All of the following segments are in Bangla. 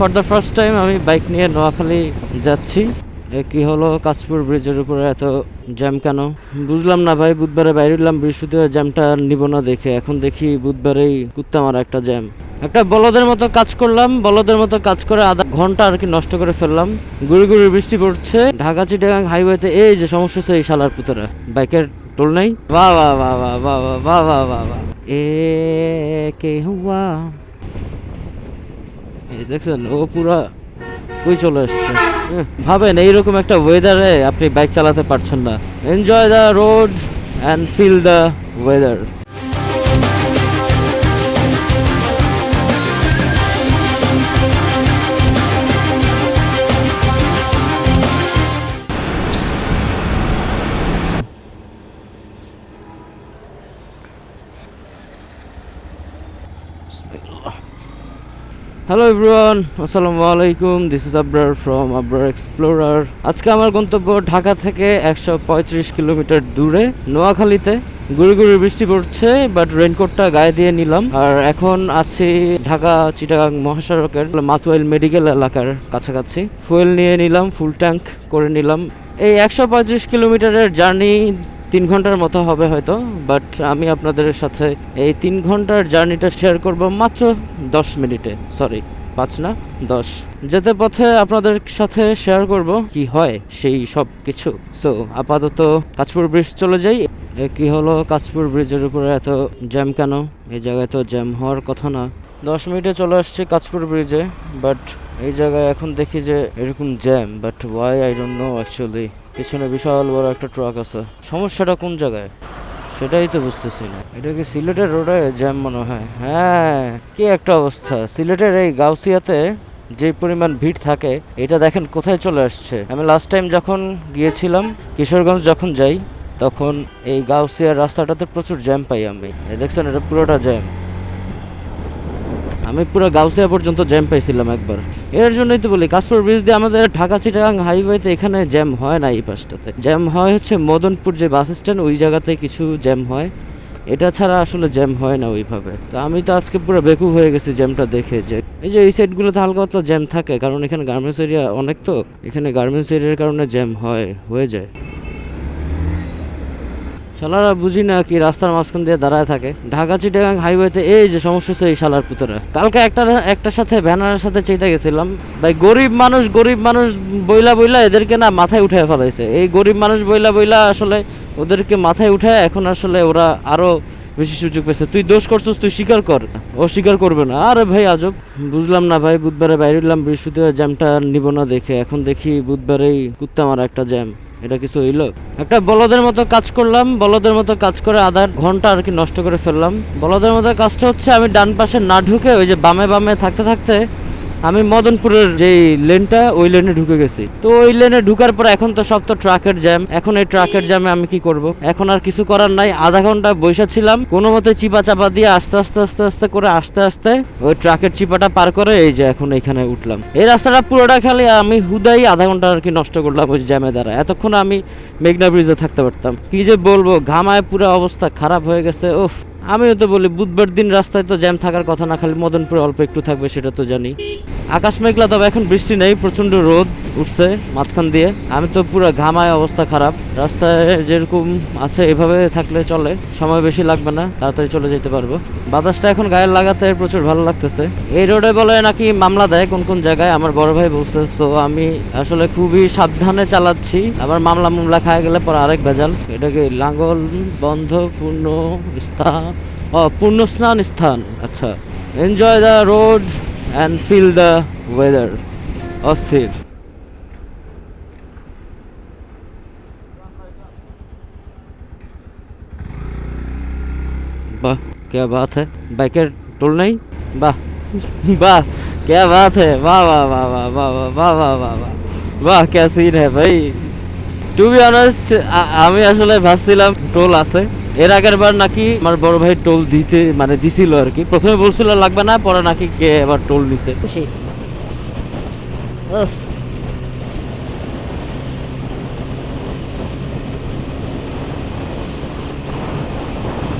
ফর দ্য ফার্স্ট টাইম আমি বাইক নিয়ে নোয়াখালী যাচ্ছি। কি হলো? কাঁচপুর ব্রিজের উপরে এত জ্যাম কেন? বুঝলাম না ভাই, বুধবারে বাইরে উঠলাম বৃহস্পতিবার জ্যামটা নিব না দেখে। এখন দেখি বুধবারেই কুত্তা মারা একটা জ্যাম একটা বলদের মতো কাজ করলাম, বলদের মতো কাজ করে আধা ঘণ্টা আর কি নষ্ট করে ফেললাম। গুড়ি গুড়ি বৃষ্টি পড়ছে। ঢাকা চিটাগাং হাইওয়েতে এই যে সমস্যা হচ্ছে, এই শালার পুতরা। বাইকের টোল নেই? বাহ বাহ বাহ বাহ বাহ বাহ বাহ বাহ বাহ। এ কে হুয়া? দেখছেন, ও পুরা ওই চলে আসছে ভাবেন, এইরকম একটা ওয়েদারে আপনি বাইক চালাতে পারছেন না। Enjoy the road and feel the weather hello everyone আসসালামু আলাইকুম this is Abrar from Abrar explorer আজকে আমার গন্তব্য ঢাকা থেকে একশো পঁয়ত্রিশ কিলোমিটার দূরে নোয়াখালীতে। গুড়ি গুড়ি বৃষ্টি পড়ছে বাট রেনকোটটা গায়ে দিয়ে নিলাম। আর এখন আছি ঢাকা চিটাগাং মহাসড়কের মাতুয়াইল মেডিকেল এলাকার কাছাকাছি। ফুয়েল নিয়ে নিলাম ফুল ট্যাঙ্ক করে নিলাম। এই একশো পঁয়ত্রিশ কিলোমিটারের জার্নি তিন ঘণ্টার মতো হবে হয়তো বাট আমি আপনাদের সাথে এই তিন ঘণ্টার জার্নিটা শেয়ার করব মাত্র দশ মিনিটে সরি পাঁচ না, দশ। যেতে পথে আপনাদের সাথে শেয়ার করব কি হয় সেই সব কিছু। সো আপাতত কাঁচপুর ব্রিজ চলে যাই। কি হলো কাঁচপুর ব্রিজের উপরে এত জ্যাম কেন? এই জায়গায় তো জ্যাম হওয়ার কথা না। দশ মিনিটে চলে আসছি কাঁচপুর ব্রিজে বাট এই জায়গায় এখন দেখি যে এরকম jam but why I don't know actually পিছনে বিশাল বড় একটা ট্রাক আছে। সমস্যাটা কোন জায়গায়? সেটাই তো বুঝতেছি না। এটা কি সিলেটের রোডে জ্যাম মনে হয়। হ্যাঁ কি একটা অবস্থা। সিলেটের এই গাউসিয়াতে যে পরিমাণ ভিড় থাকে, এটা দেখেন কোথায় চলে আসছে। আমি লাস্ট টাইম যখন গিয়েছিলাম, কিশোরগঞ্জ যখন যাই, তখন এই গাউসিয়ার রাস্তাটাতে প্রচুর জ্যাম পাই আমি। দেখছেন, এটা পুরোটা জ্যাম। আমি পুরো গাউসিয়া পর্যন্ত জ্যাম পাইছিলাম একবার। এর জন্যই তো বলি কাশপুর ব্রিজ দিয়ে আমাদের ঢাকা চিটাগাং হাইওয়েতে এখানে জ্যাম হয় না এই পাশটাতে। জ্যাম হয় হচ্ছে মদনপুর যে বাস স্ট্যান্ড ওই জায়গাতে কিছু জ্যাম হয়। এটা ছাড়া আসলে জ্যাম হয় না ওইভাবে। তো আমি তো আজকে পুরো বেকুব হয়ে গেছি জ্যামটা দেখে যে, এই যে এই সাইডগুলোতে হালকা পাতলা জ্যাম থাকে, কারণ এখানে গার্মেন্টস এরিয়া অনেক তো, এখানে গার্মেন্টস এরিয়ার কারণে জ্যাম হয়, হয়ে যায়। শালারা বুঝি না কি রাস্তার মাঝখান দিয়ে দাঁড়ায় থাকে। ঢাকা চিটাগাং হাইওয়েতে এই যে সমস্যা হচ্ছে এই শালার পুতরা কালকে একটা একটার সাথে ব্যানারের সাথে চেইতে গেছিলাম। ভাই, গরিব মানুষ গরিব মানুষ বইলা বইলা এদেরকে না মাথায় উঠে ফেলাইছে। এই গরিব মানুষ বইলা বইলা আসলে ওদেরকে মাথায় উঠে এখন আসলে ওরা আরও বেশি সুযোগ পেয়েছে। তুই দোষ করছিস, তুই স্বীকার কর। ও স্বীকার করবে না। আরে ভাই, আজব। বুঝলাম না ভাই, বুধবারে বাইরে উঠলাম বৃহস্পতিবার জ্যামটা নিব না দেখে। এখন দেখি বুধবারেই কুত্তা মারা একটা জ্যাম এটা কিছু হইল। একটা বলদের মতো কাজ করলাম, বলদের মতো কাজ করে আধা ঘণ্টা আর কি নষ্ট করে ফেললাম। বলদের মতো কাজটা হচ্ছে আমি ডান পাশে না ঢুকে ওই যে বামে বামে থাকতে থাকতে আমি মদনপুরের যে লেনটা ওই লেনে ঢুকে গেছি। তো ওই লেনে ঢুকার পর এখন তো সব তো ট্রাকের জ্যাম এখন এই ট্রাকের জ্যামে আমি কি করব? এখন আর কিছু করার নাই। আধা ঘণ্টা বসে ছিলাম। কোনো মতে চিপা চাপা দিয়ে আস্তে আস্তে আস্তে আস্তে করে আস্তে আস্তে ওই ট্রাকের চিপাটা পার করে এই যে এখন এখানে উঠলাম। এই রাস্তাটা পুরোটা খালি আমি হুদাই আধা ঘণ্টা আর কি নষ্ট করলাম ওই জ্যামে দ্বারা। এতক্ষণ আমি মেঘনা ব্রিজে থাকতে পারতাম। কি যে বলব, ঘামায় পুরো অবস্থা খারাপ হয়ে গেছে। উফ। আমিও তো বলি, বুধবার দিন রাস্তায় তো জ্যাম থাকার কথা না, খালি মদনপুরে অল্প একটু থাকবে, সেটা তো জানি। আকাশ মেঘলা, তবে এখন বৃষ্টি নেই প্রচণ্ড রোদ উঠছে মাঝখান দিয়ে। আমি তো পুরো ঘামায় অবস্থা খারাপ। রাস্তায় যেরকম আছে, এভাবে থাকলে চলে। সময় বেশি লাগবে না, তাড়াতাড়ি চলে যেতে পারব। বাতাসটা এখন গায়ে লাগাতে প্রচুর ভালো লাগতেছে। এই রোডে বলে নাকি মামলা দেয় কোন কোন জায়গায়, আমার বড় ভাই বলছে তো আমি আসলে খুবই সাবধানে চালাচ্ছি। আবার মামলা মামলা খায় গেলে পর আরেক ভেজাল। এটাকে লাঙ্গল বন্ধ, পূর্ণ, স্থান পূর্ণ স্নান স্থান আচ্ছা enjoy the road and feel the weather অস্থির वाह क्या बात है बाइकर टोल नहीं वाह वाह क्या बात है वाह वाह वाह वाह वाह वाह वाह वाह वाह वाह वाह क्या सीन है भाई টু বি অনেস্ট আমি আসলে ভাবছিলাম টোল আছে এর আগের বার নাকি আমার বড় ভাই টোল দিতে মানে দিছিল আর কি। প্রথমে বলছিল লাগবে না। পরে নাকি কে এবার টোল নিছে।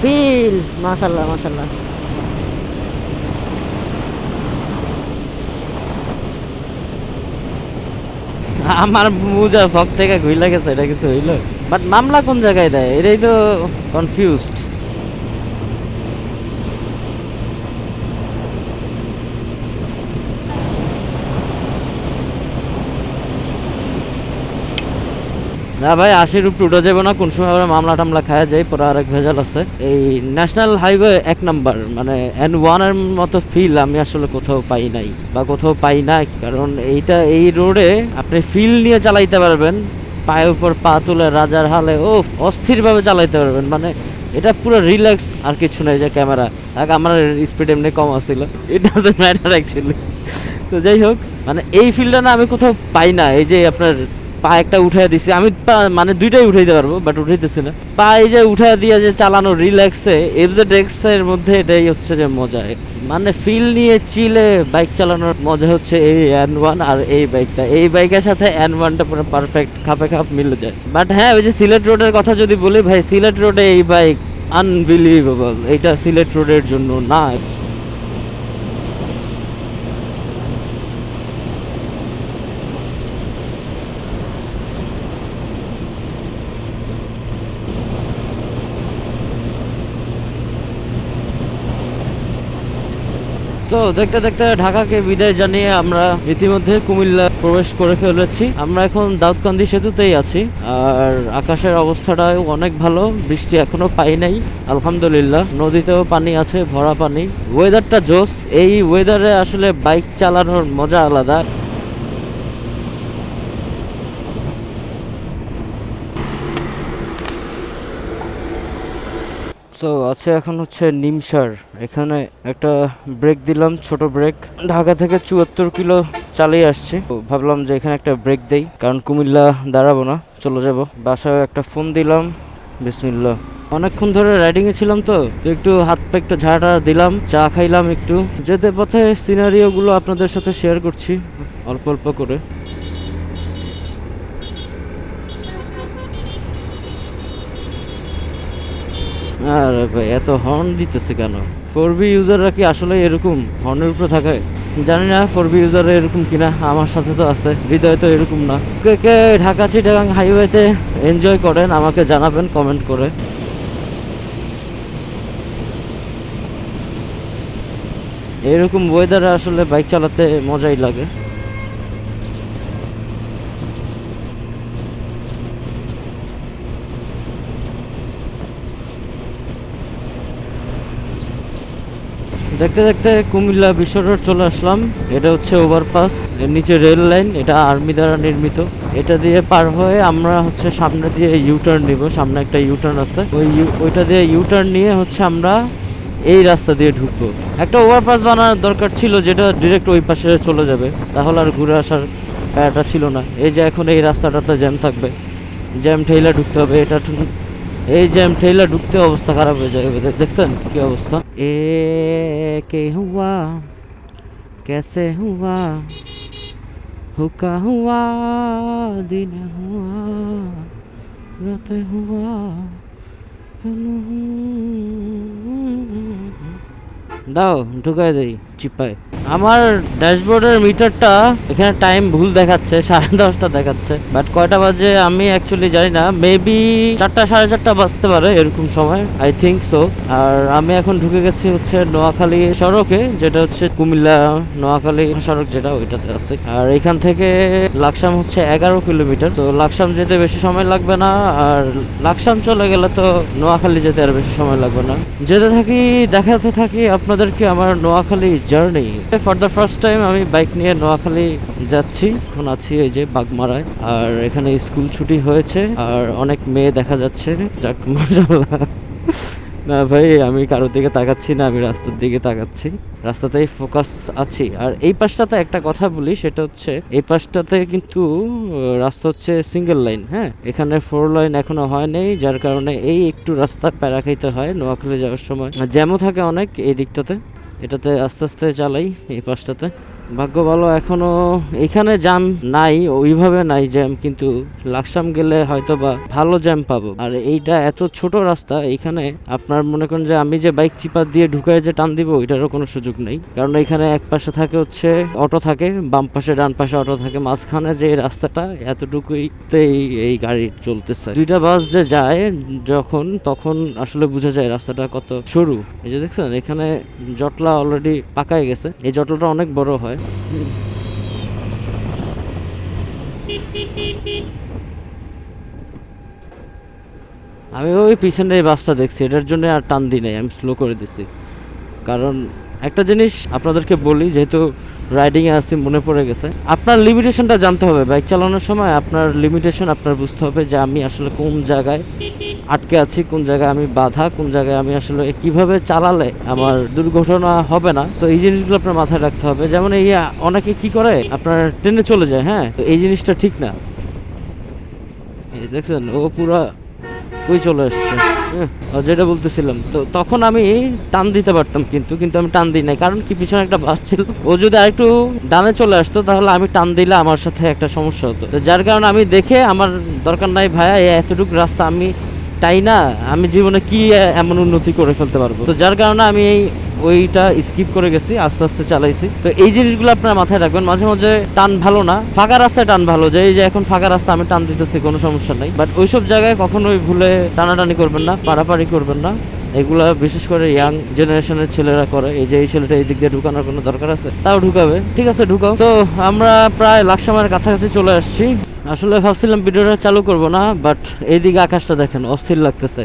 ফিল। মাশাল্লাহ মাশাল্লাহ। আমার মুজা ফক থেকে ঘুইলা গেছে এটা কিছু হইল? বাট মামলা কোন জায়গায় দেয়? এটাই তো কনফিউজড না ভাই, আশির উপরে উঠে যাব না। কোন সময় আবার মামলা টামলা খাওয়া যায়, পরে আরেক ভেজাল আছে। এই ন্যাশনাল হাইওয়ে এক নাম্বার মানে এন ওয়ানের মতো ফিল আমি আসলে কোথাও পাই নাই, বা কোথাও পাই না কারণ এইটা, এই রোডে আপনি ফিল নিয়ে চালাইতে পারবেন। পায়ের উপর পা তুলে রাজার হালে ও অস্থিরভাবে চালাইতে পারবেন। মানে এটা পুরো রিল্যাক্স আর কিছু নেই যে ক্যামেরা আমার স্পিড এমনি কম আসছিল এটা ম্যাটার অ্যাকচুয়ালি তো যাই হোক মানে এই ফিল্ডটা না আমি কোথাও পাই না। এই যে আপনার পা একটা উঠাই দিছি। আমি মানে দুইটাই উঠাইতে পারব বাট উঠাইতেছি না। পা এই যে উঠাই দিয়ে যে চালানো রিল্যাক্সে এফজেড এর মধ্যে এটাই হচ্ছে যে মজা। মানে ফিল নিয়ে চিলে বাইক চালানোর মজা হচ্ছে এই এন ওয়ান আর এই বাইকটা এই বাইকের সাথে এন ওয়ানটা পুরো পারফেক্ট খাপে খাপ মিলে যায়। বাট হ্যাঁ ওই যে সিলেট রোডের কথা যদি বলি, ভাই সিলেট রোডে এই বাইক আনবিলিভেবল এটা সিলেট রোডের জন্য না। তো দেখতে দেখতে ঢাকাকে বিদায় জানিয়ে আমরা ইতিমধ্যে কুমিল্লা প্রবেশ করে ফেলেছি। আমরা এখন দাউদকান্দি সেতুতেই আছি। আর আকাশের অবস্থাটা অনেক ভালো। বৃষ্টি এখনও পাই নাই। আলহামদুলিল্লাহ। নদীতেও পানি আছে, ভরা পানি। ওয়েদারটা জোস এই ওয়েদারে আসলে বাইক চালানোর মজা আলাদা। সো আছে এখন হচ্ছে নিমসার। এখানে একটা ব্রেক দিলাম, ছোট ব্রেক ঢাকা থেকে চুয়াত্তর কিলো চালিয়ে আসছি। ভাবলাম যে এখানে একটা ব্রেক দেই, কারণ কুমিল্লা দাঁড়াবো না, চলে যাব। বাসায় একটা ফোন দিলাম বিসমিল্লা অনেকক্ষণ ধরে রাইডিংয়ে ছিলাম তো তো একটু হাত পা একটু ঝাড়া দিলাম, চা খাইলাম একটু। যেতে পথে সিনারিওগুলো আপনাদের সাথে শেয়ার করছি, অল্প অল্প করে। আরে ভাই, এত হর্ন দিতেছে কেন? ফোর বি ইউজাররা কি আসলে এরকম হর্নের উপরে থাকে জানি না ফোর বি ইউজার এরকম কিনা, আমার সাথে তো আছে, হৃদয় তো এরকম না। কে কে ঢাকা চিটাগাং হাইওয়েতে এনজয় করেন, আমাকে জানাবেন কমেন্ট করে। এরকম ওয়েদারে আসলে বাইক চালাতে মজাই লাগে। দেখতে দেখতে কুমিল্লা বিশ্ব রোড চলে আসলাম। এটা হচ্ছে ওভারপাস এর নিচে রেল লাইন এটা আর্মি দ্বারা নির্মিত। এটা দিয়ে পার হয়ে আমরা হচ্ছে সামনে দিয়ে ইউটার্ন নিব, সামনে একটা ইউটার্ন আছে। ওই ওইটা দিয়ে ইউটার্ন নিয়ে হচ্ছে আমরা এই রাস্তা দিয়ে ঢুকবো। একটা ওভারপাস বানানোর দরকার ছিল, যেটা ডিরেক্ট ওই পাশে চলে যাবে। তাহলে আর ঘুরে আসার প্যারাটা ছিল না। এই যে এখন এই রাস্তাটাতে জ্যাম থাকবে। জ্যাম ঠেলা ঢুকতে হবে, এটা এই জ্যাম ঠেলা ঢুকতে অবস্থা খারাপ হয়ে যাবে দে- দেখছেন কি অবস্থা এ কে হুয়া कैसे हुआ हुका हुआ दिन हुआ रात हुआ দাও ঢুকাই দেই চিপায় আমার ড্যাশবোর্ডের মিটারটা এখানে টাইম ভুল দেখাচ্ছে, সাড়ে দশটা দেখাচ্ছে বাট কয়টা বাজে আমি অ্যাকচুয়ালি জানি না। মেবি চারটা, সাড়ে চারটা বাজতে পারে এরকম সময় আই থিঙ্ক সো আর আমি এখন ঢুকে গেছি হচ্ছে নোয়াখালী সড়কে, যেটা হচ্ছে কুমিল্লা, নোয়াখালী সড়ক যেটা ওইটাতে আছে। আর এখান থেকে লাকসাম হচ্ছে এগারো কিলোমিটার। তো লাকসাম যেতে বেশি সময় লাগবে না, আর লাকসাম চলে গেলে তো নোয়াখালী যেতে আর বেশি সময় লাগবে না। যেতে থাকি, দেখাতে থাকি আপনাদেরকে আমার Noakhali journey for the first time আমি বাইক নিয়ে নোয়াখালী যাচ্ছি। এখন আছি এই যে বাগমারায়। আর এখানে স্কুল ছুটি হয়েছে। আর অনেক মেয়ে দেখা যাচ্ছে। যাক না ভাই, আমি কারোর দিকে তাকাচ্ছি না, আমি রাস্তার দিকে তাকাচ্ছি। রাস্তাতেই ফোকাস আছি। আর এই পাশটাতে একটা কথা বলি, সেটা হচ্ছে, এই পাশটাতে কিন্তু রাস্তা হচ্ছে সিঙ্গেল লাইন হ্যাঁ? এখানে ফোর লাইন এখনও হয় নাই, যার কারণে এই একটু রাস্তা প্যারা খাইতে হয় নোয়াখালী যাওয়ার সময়। জ্যামও থাকে অনেক এই দিকটাতে। এটাতে আস্তে আস্তে চালাই এই পাশটাতে। ভাগ্য ভালো, এখনও এখানে জ্যাম নাই, ওইভাবে নাই জ্যাম কিন্তু লাকসাম গেলে হয়তো বা ভালো জ্যাম পাবো। আর এইটা এত ছোট রাস্তা, এখানে আপনার মনে করেন যে আমি যে বাইক চিপার দিয়ে ঢুকায় যে টান দিব, ওইটারও কোনো সুযোগ নেই। কারণ এখানে এক পাশে থাকে হচ্ছে অটো থাকে, বাম পাশে ডান পাশে অটো থাকে, মাঝখানে যে রাস্তাটা এতটুকুইতেই এই গাড়ি চলতেছে। দুইটা বাস যে যায় যখন, তখন আসলে বোঝা যায় রাস্তাটা কত সরু। এই যে দেখছেন, এখানে জটলা অলরেডি পাকায় গেছে। এই জটলাটা অনেক বড় হয়। আমি ওই পিছনের এই বাসটা দেখছি, এটার জন্য আর টান দিই নাই, আমি স্লো করে দিছি। কারণ একটা জিনিস আপনাদেরকে বলি, যেহেতু রাইডিংয়ে আছি, মনে পড়ে গেছে। আপনার লিমিটেশনটা জানতে হবে বাইক চালানোর সময় আপনার লিমিটেশন আপনার বুঝতে হবে যে আমি আসলে কোন জায়গায় আটকে আছি, কোন জায়গায় আমি বাধা, কোন জায়গায় আমি আসলে কীভাবে চালালে আমার দুর্ঘটনা হবে না। তো এই জিনিসগুলো আপনার মাথায় রাখতে হবে। যেমন এই অনেকে কি করে? আপনার ট্রেনে চলে যায় হ্যাঁ? তো এই জিনিসটা ঠিক না। দেখছেন, ও পুরা ওই চলে আসছে? যেটা বলতেছিলাম, তো তখন আমি টান দিতে পারতাম কিন্তু কিন্তু আমি টান দিই নাই। কারণ কি, পিছনে একটা বাস ছিল। ও যদি আরেকটু ডানে চলে আসতো, তাহলে আমি টান দিলে আমার সাথে একটা সমস্যা হতো। যার কারণে আমি দেখে, আমার দরকার নাই ভাইয়া এতটুকু রাস্তা আমি তাই না? আমি জীবনে কি এমন উন্নতি করে ফেলতে পারব? তো যার কারণে আমি এই ওইটা স্কিপ করে গেছি, আস্তে আস্তে চালাইছি। তো এই জিনিসগুলো আপনার মাথায় রাখবেন, মাঝে মাঝে টান ভালো না। ফাঁকা রাস্তায় টান ভালো, যে এই যে এখন ফাঁকা রাস্তা, আমি টান দিতেছি, কোনো সমস্যা নাই। বাট ওইসব জায়গায় কখনোই ভুলে টানাটানি করবেন না, পারাপারি করবেন না। এগুলা বিশেষ করে ইয়াং জেনারেশনের ছেলেরা করে, এই যে এই ছেলেটা এই দিক দিয়ে ঢুকানোর কোনো দরকার আছে? তাও ঢুকাবে। ঠিক আছে, ঢুকাও। তো আমরা প্রায় লাকসামের কাছাকাছি চলে আসছি। আসলে ভাবছিলাম ভিডিওটা চালু করব না বাট এইদিকে আকাশটা দেখেন অস্থির লাগতেছে।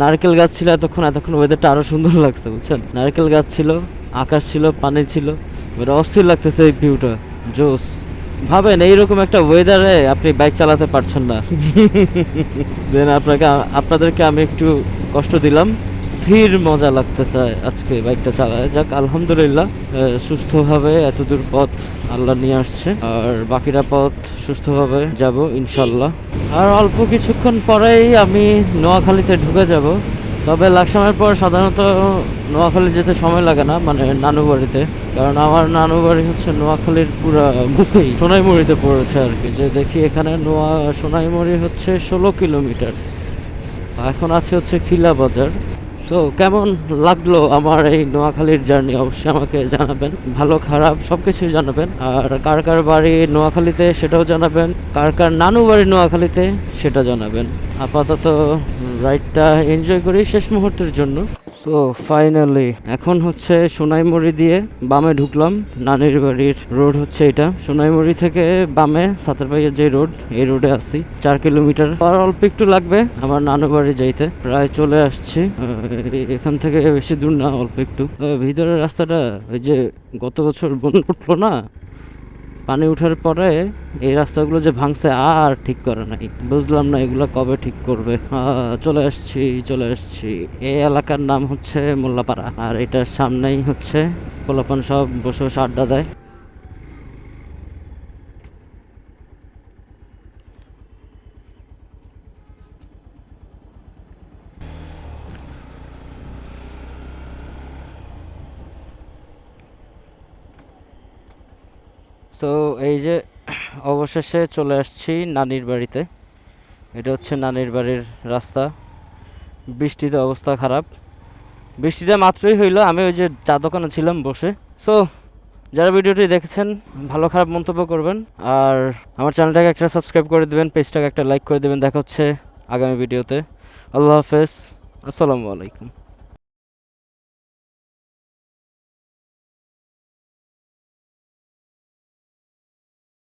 নারকেল গাছ ছিল এতক্ষণ এতক্ষণ ওয়েদারটা আরও সুন্দর লাগছে বুঝছেন? নারকেল গাছ ছিল আকাশ ছিল পানি ছিল এবার অস্থির লাগতেছে এই ভিউটা জোস। ভাবেন এইরকম একটা ওয়েদারে আপনি বাইক চালাতে পারছেন না। দেন আপনাকে আপনাদেরকে আমি একটু কষ্ট দিলাম। স্থির মজা লাগতেছে আজকে বাইকটা চালায়। যাক, আলহামদুলিল্লাহ সুস্থভাবে এতদূর পথ আল্লাহ নিয়ে আসছে। আর বাকিটা পথ সুস্থভাবে যাব, ইনশাল্লাহ। আর অল্প কিছুক্ষণ পরেই আমি নোয়াখালীতে ঢুকে যাব। তবে লাকসামের পর সাধারণত নোয়াখালী যেতে সময় লাগে না মানে নানু বাড়িতে কারণ আমার নানু বাড়ি হচ্ছে নোয়াখালীর পুরা মুখেই। সোনাইমুড়িতে পড়েছে আর কি। যে দেখি এখানে নোয়া, সোনাইমুড়ি হচ্ছে ষোলো কিলোমিটার। এখন আছে হচ্ছে খিলা বাজার তো কেমন লাগল আমার এই নোয়াখালীর জার্নি অবশ্যই আমাকে জানাবেন। ভালো, খারাপ সব কিছুই জানাবেন। আর কার কার বাড়ি নোয়াখালীতে সেটাও জানাবেন। কার কার নানু বাড়ি নোয়াখালীতে সেটা জানাবেন। আপাতত রাইডটা এনজয় করি শেষ মুহূর্তের জন্য। তো ফাইনালি এখন হচ্ছে সোনাইমুড়ি দিয়ে বামে ঢুকলাম, নানির বাড়ির রোড হচ্ছে এটা। সোনাইমুড়ি থেকে বামে সাঁতারপাইয়ের যে রোড এই রোডে আসি চার কিলোমিটার। আর অল্প একটু লাগবে আমার নানু বাড়ি যাইতে। প্রায় চলে আসছি এখান থেকে বেশি দূর না, অল্প একটু। ভিতরের রাস্তাটা ওই যে গত বছর বন্যা উঠল না পানি উঠার পরে এই রাস্তাগুলো যে ভাঙছে আর ঠিক করে নাই। বুঝলাম না এগুলো কবে ঠিক করবে। চলে আসছি চলে আসছি। এই এলাকার নাম হচ্ছে মোল্লাপাড়া। আর এটার সামনেই হচ্ছে পোলাপান সব বসে বসে আড্ডা দেয়। সো এই যে অবশেষে চলে আসছি নানির বাড়িতে। এটা হচ্ছে নানির বাড়ির রাস্তা। বৃষ্টিতে অবস্থা খারাপ। বৃষ্টিটা মাত্রই হইল, আমি ওই যে চা দোকানে ছিলাম বসে। সো যারা ভিডিওটি দেখেছেন, ভালো খারাপ মন্তব্য করবেন। আর আমার চ্যানেলটাকে একটা সাবস্ক্রাইব করে দেবেন, পেজটাকে একটা লাইক করে দেবেন। দেখা হচ্ছে আগামী ভিডিওতে। আল্লাহ হাফেজ। আসসালামু আলাইকুম।